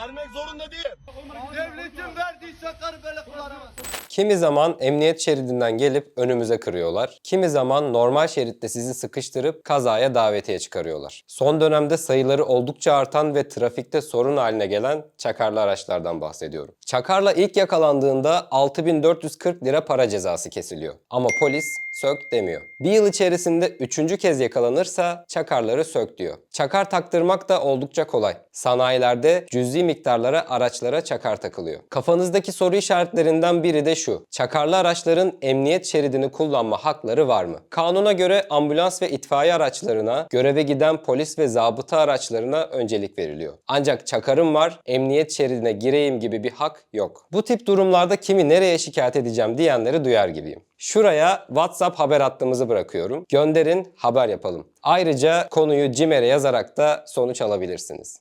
Vermek zorunda değil. Devletin verdiği sakarı böyle kullanamaz. Kimi zaman emniyet şeridinden gelip önümüze kırıyorlar. Kimi zaman normal şeritte sizi sıkıştırıp kazaya davetiye çıkarıyorlar. Son dönemde sayıları oldukça artan ve trafikte sorun haline gelen çakarlı araçlardan bahsediyorum. Çakarla ilk yakalandığında 6440 lira para cezası kesiliyor. Ama polis sök demiyor. Bir yıl içerisinde üçüncü kez yakalanırsa çakarları sök diyor. Çakar taktırmak da oldukça kolay. Sanayilerde cüzi miktarlara araçlara çakar takılıyor. Kafanızdaki soru işaretlerinden biri de şu. Çakarlı araçların emniyet şeridini kullanma hakları var mı? Kanuna göre ambulans ve itfaiye araçlarına, göreve giden polis ve zabıta araçlarına öncelik veriliyor. Ancak çakarım var, emniyet şeridine gireyim gibi bir hak yok. Bu tip durumlarda kimi nereye şikayet edeceğim diyenleri duyar gibiyim. Şuraya WhatsApp haber hattımızı bırakıyorum. Gönderin, haber yapalım. Ayrıca konuyu CİMER'e yazarak da sonuç alabilirsiniz.